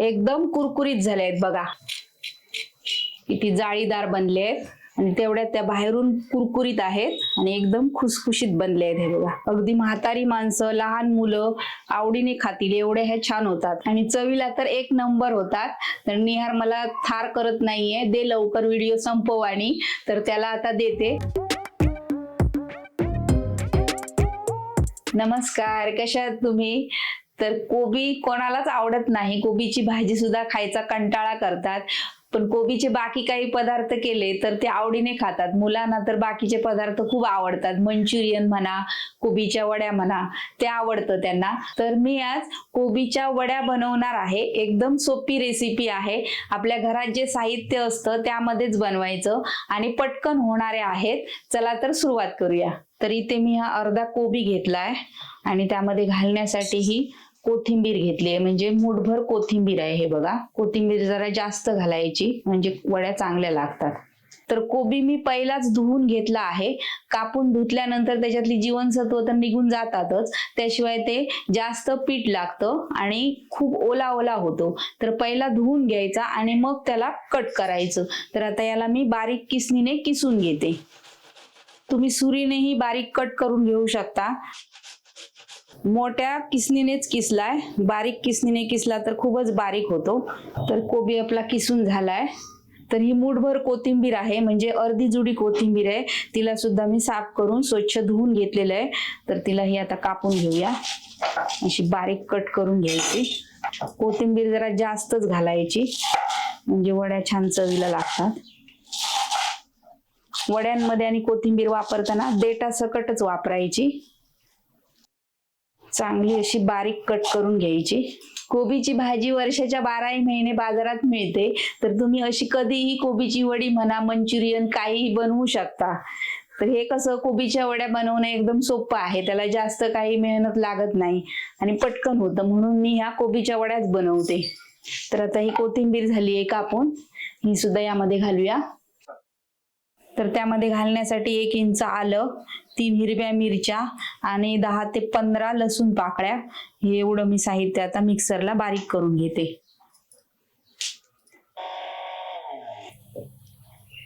एकदम कुरकुरीत झाले आहेत बघा. किती जाळीदार बनले आहेत. आणि तेवढ्या त्या बाहेरून कुरकुरीत आहेत आणि एकदम खुसखुशीत बनले आहेत हे बघा. अगदी म्हातारी माणसं लहान मुलं आवडीने खातील एवढे हे छान होतात. आणि चवीला तर एक नंबर होतात. तर निहार मला थार करत नाहीये. दे लवकर व्हिडिओ संपव आणि. तर त्याला आता देते. नमस्कार. कशा आहात तुम्ही? तर कोबी कोणालाच आवडत नाही. कोबीची भाजी सुद्धा खायचा कंटाळा करतात. पण कोबीचे बाकी काही पदार्थ केले तर ते आवडीने खातात. मुलांना तर बाकीचे पदार्थ खूप आवडतात. मंचुरियन म्हणा कोबीच्या वड्या म्हणा ते आवडतं त्यांना. तर मी आज कोबीच्या वड्या बनवणार आहे. एकदम सोपी रेसिपी आहे. आपल्या घरात जे साहित्य असतं त्यामध्येच बनवायचं आणि पटकन होणारे आहेत. चला तर सुरुवात करूया. तर इथे मी हा अर्धा कोबी घेतलाय आणि त्यामध्ये घालण्यासाठी ही कोथिंबीर घेतली आहे. म्हणजे मुठभर कोथिंबीर आहे हे बघा. कोथिंबीर जरा जास्त घालायची म्हणजे वड्या चांगल्या लागतात. तर कोबी मी पहिलाच धुवून घेतला आहे. कापून धुतल्यानंतर त्याच्यातली जीवनसत्व तर निघून जातातच. त्याशिवाय ते जास्त पीठ लागतं आणि खूप ओला ओला होतो. तर पहिला धुवून घ्यायचा आणि मग त्याला कट करायचं. तर आता याला मी बारीक किसनीने किसून घेते. तुम्ही सुरीनेही बारीक कट करून घेऊ शकता. मोठ्या किसनीनेच किसलाय. बारीक किसनीने किसला तर खूपच बारीक होतो. तर कोबी आपला किसून झालाय. तर ही मूठभर कोथिंबीर आहे. म्हणजे अर्धी जुडी कोथिंबीर आहे. तिला सुद्धा मी साफ करून स्वच्छ धुवून घेतलेलं आहे. तर तिला ही आता कापून घेऊया. अशी बारीक कट करून घ्यायची. कोथिंबीर जरा जास्तच घालायची. म्हणजे वड्या छान चवीला लागतात. वड्यांमध्ये आणि कोथिंबीर वापरताना देटा सकटच वापरायची. चांगली अशी बारीक कट करून घ्यायची. कोबीची भाजी वर्षाच्या बाराही महिने बाजारात मिळते. तर तुम्ही अशी कधीही कोबीची वडी म्हणा मंचुरियन काहीही बनवू शकता. तर हे कसं कोबीच्या वड्या बनवणं एकदम सोपं आहे. त्याला जास्त काही मेहनत लागत नाही. आणि पटकन होतं. म्हणून मी ह्या कोबीच्या वड्याच बनवते. तर आता ही कोथिंबीर झाली आहे कापून. ही सुद्धा यामध्ये घालूया. तर त्यामध्ये घालण्यासाठी एक इंच आलं तीन हिरव्या मिरच्या आणि दहा ते पंधरा लसूण पाकळ्या. हे एवढं मी साहित्य आता मिक्सरला बारीक करून घेते.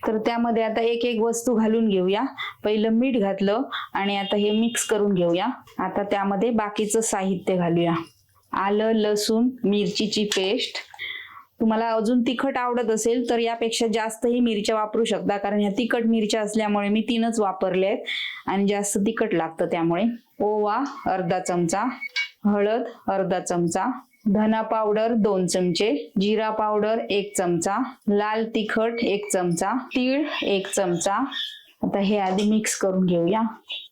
तर त्यामध्ये आता एक एक वस्तू घालून घेऊया. पहिलं मीठ घातलं आणि आता हे मिक्स करून घेऊया. आता त्यामध्ये बाकीचं साहित्य घालूया. आलं लसूण मिरचीची पेस्ट. तुम्हाला अजून तिखट आवडत असेल तर यापेक्षा जास्तही मिरच्या वापरू शकता. कारण ह्या तिखट मिरच्या असल्यामुळे मी तीनच वापरले आहेत आणि जास्त तिखट लागतं त्यामुळे. ओवा अर्धा चमचा. हळद अर्धा चमचा. धना पावडर दोन चमचे. जिरा पावडर एक चमचा. लाल तिखट एक चमचा. तीळ एक चमचा. आता हे आधी मिक्स करून घेऊया.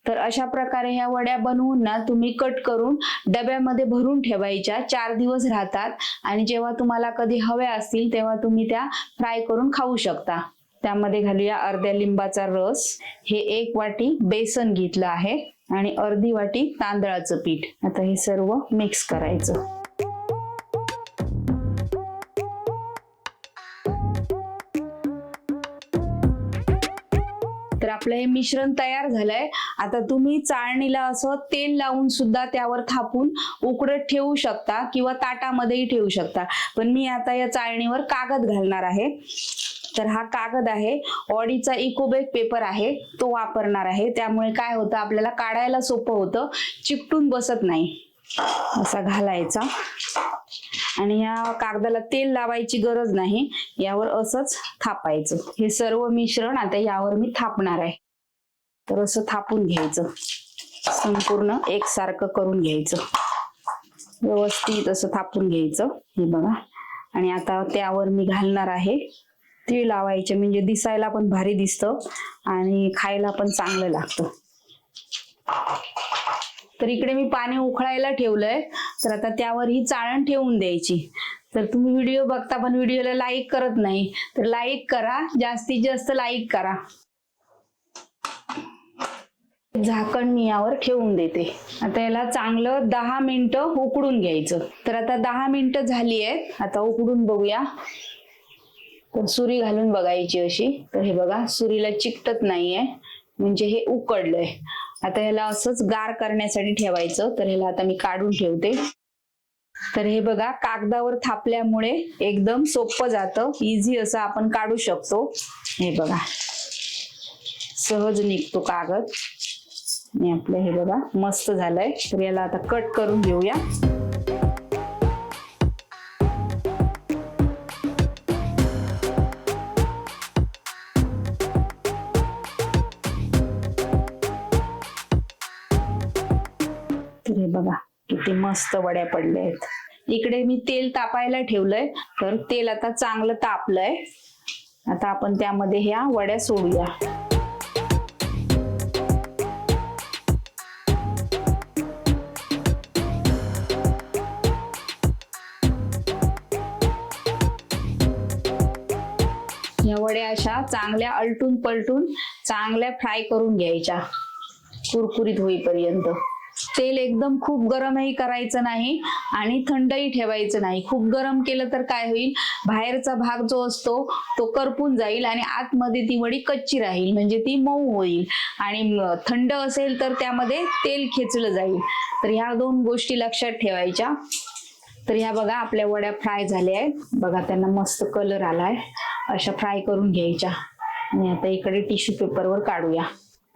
तर अशा प्रकारे ह्या वड्या बनवून ना तुम्ही कट करून डब्यामध्ये भरून ठेवायच्या. चार दिवस राहतात आणि जेव्हा तुम्हाला कधी हव्या असतील तेव्हा तुम्ही त्या फ्राय करून खाऊ शकता. त्यामध्ये घालूया अर्ध्या लिंबाचा रस. हे एक वाटी बेसन घेतलं आहे आणि अर्धी वाटी तांदळाचं पीठ. आता हे सर्व मिक्स करायचं. तर आपलं हे मिश्रण तयार झालंय. आता तुम्ही चाळणीला असं तेल लावून सुद्धा त्यावर थापून उकडत ठेवू शकता किंवा ताटामध्येही ठेवू शकता. पण मी आता या चाळणीवर कागद घालणार आहे. तर हा कागद आहे. ऑडीचा इकोबेक पेपर आहे. तो वापरणार आहे. त्यामुळे काय होतं आपल्याला काढायला सोपं होतं. चिकटून बसत नाही. असा घालायचा. आणि या कागदाला तेल लावायची गरज नाही. यावर असंच थापायचं. हे सर्व मिश्रण आता यावर मी थापणार आहे. तर असं थापून घ्यायचं. संपूर्ण एकसारखं करून घ्यायचं. व्यवस्थित असं थापून घ्यायचं. हे बघा. आणि आता त्यावर मी घालणार आहे. तीळ लावायचे म्हणजे दिसायला पण भारी दिसतं आणि खायला पण चांगलं लागतं. तर इकडे मी पाणी उकळायला ठेवलंय. तर आता त्यावर ही चाळण ठेवून द्यायची. तर तुम्ही व्हिडिओ बघता पण व्हिडिओला लाईक करत नाही. तर लाईक करा. जास्तीत जास्त लाईक करा. झाकण मी यावर ठेवून देते. आता याला चांगलं दहा मिनिटं उकडून घ्यायचं. तर आता दहा मिनिटं झाली आहेत आता उकडून बघूया. तर सुरी घालून बघायची अशी. तर हे बघा सुरीला चिकटत नाहीये. म्हणजे हे उकडलंय. आता ह्याला असंच गार करण्यासाठी ठेवायचं. तर ह्याला आता मी काढून ठेवते. तर हे बघा कागदावर थापल्यामुळे एकदम सोपं जातं. इझी असं आपण काढू शकतो. हे बघा. सहज निघतो कागद. आणि आपलं हे बघा मस्त झालंय. तर याला आता कट करून घेऊया. बघा किती मस्त वड्या पडल्या आहेत इकडे मी तेल तापायला ठेवलंय तर तेल आता चांगलं तापलंय. आता आपण त्यामध्ये ह्या वड्या सोडूया. या वड्या अशा चांगल्या अलटून पलटून चांगल्या फ्राय करून घ्यायच्या. कुरकुरीत होईपर्यंत. तेल एकदम खूप गरमही करायचं नाही आणि थंडही ठेवायचं नाही. खूप गरम केलं तर काय होईल? बाहेरचा भाग जो असतो तो करपून जाईल आणि आतमध्ये ती वडी कच्ची राहील. म्हणजे ती मऊ होईल. आणि थंड असेल तर त्यामध्ये तेल खेचलं जाईल. तर ह्या दोन गोष्टी लक्षात ठेवायच्या. तर ह्या बघा आपल्या वड्या फ्राय झाल्या आहेत. बघा त्यांना मस्त कलर आलाय. अशा फ्राय करून घ्यायच्या. आणि आता इकडे टिश्यू पेपरवर काढूया.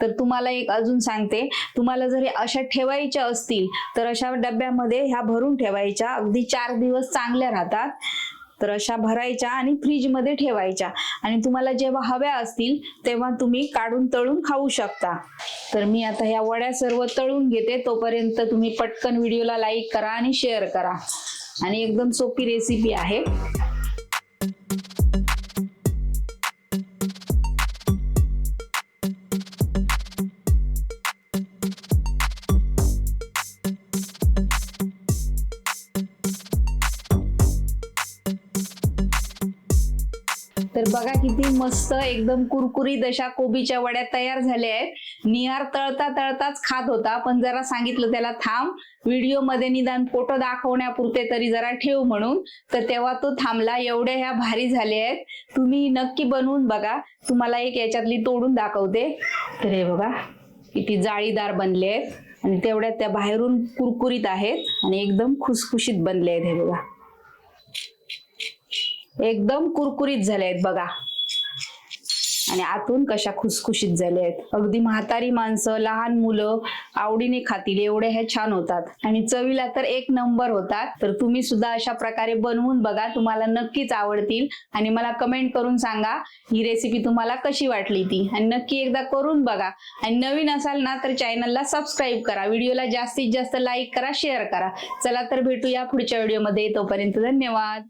तर तुम्हाला एक अजून सांगते. तुम्हाला जर अशा ठेवायच्या असतील तर अशा डब्यामध्ये ह्या भरून ठेवायच्या. अगदी चार दिवस चांगल्या राहतात. तर अशा भरायच्या आणि फ्रीजमध्ये ठेवायच्या. आणि तुम्हाला जेव्हा हव्या असतील तेव्हा तुम्ही काढून तळून खाऊ शकता. तर मी आता ह्या वड्या सर्व तळून घेते. तोपर्यंत तुम्ही पटकन व्हिडिओला लाईक करा आणि शेअर करा. आणि एकदम सोपी रेसिपी आहे. तर बघा किती मस्त एकदम कुरकुरीत अशा कोबीच्या वड्या तयार झाल्या आहेत. निहार तळता तळताच खात होता पण जरा सांगितलं त्याला थांब. व्हिडिओमध्ये निदान फोटो दाखवण्यापुरते तरी जरा ठेव म्हणून. तर तेव्हा तो थांबला एवढ्या ह्या भारी झाल्या आहेत. तुम्ही नक्की बनवून बघा. तुम्हाला एक याच्यातली तोडून दाखवते. तर हे बघा किती जाळीदार बनले आहेत. आणि तेवढ्या त्या बाहेरून कुरकुरीत आहेत. आणि एकदम खुसखुशीत बनले आहेत हे बघा. एकदम कुरकुरीत झाले आहेत बघा. आणि आतून कशा खुसखुशीत झाल्या आहेत. अगदी म्हातारी माणसं लहान मुलं आवडीने खातील एवढे हे छान होतात. आणि चवीला तर एक नंबर होतात. तर तुम्ही सुद्धा अशा प्रकारे बनवून बघा तुम्हाला नक्कीच आवडतील. आणि मला कमेंट करून सांगा ही रेसिपी तुम्हाला कशी वाटली ती? आणि नक्की एकदा करून बघा. आणि नवीन असाल ना तर चॅनलला सबस्क्राईब करा. व्हिडिओला जास्तीत जास्त लाईक करा शेअर करा. चला तर भेटूया पुढच्या व्हिडिओमध्ये तोपर्यंत धन्यवाद.